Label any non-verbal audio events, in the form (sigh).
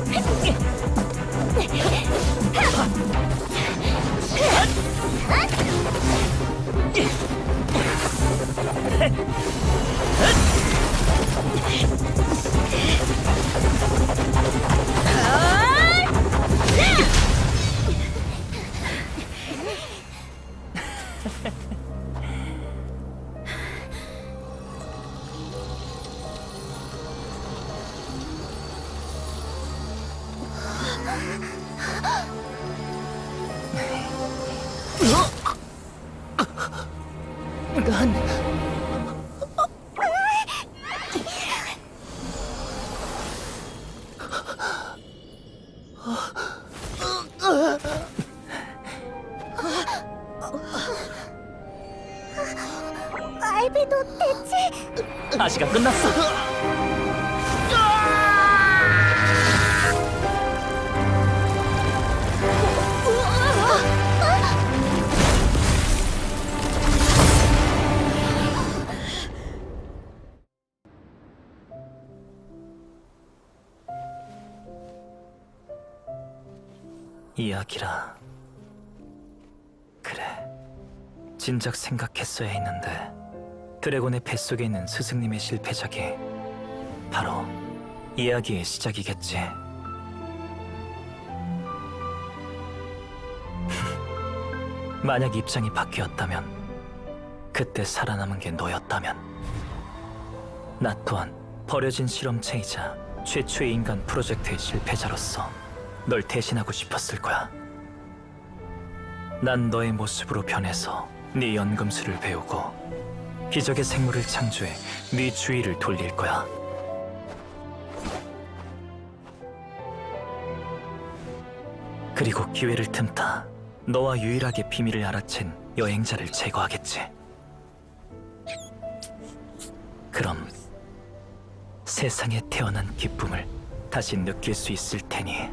Ha ha ha. 난 알베도 대체 아 이야기라. 그래. 진작 생각했어야 했는데 드래곤의 뱃속에 있는 스승님의 실패작이 바로 이야기의 시작이겠지. (laughs) 만약 입장이 바뀌었다면, 그때 살아남은 게 너였다면, 나 또한 버려진 실험체이자 최초의 인간 프로젝트의 실패자로서 널 대신하고 싶었을 거야. 난 너의 모습으로 변해서 네 연금술을 배우고 기적의 생물을 창조해 네 주위를 돌릴 거야. 그리고 기회를 틈타 너와 유일하게 비밀을 알아챈 여행자를 제거하겠지. 그럼 세상에 태어난 기쁨을 다시 느낄 수 있을 테니.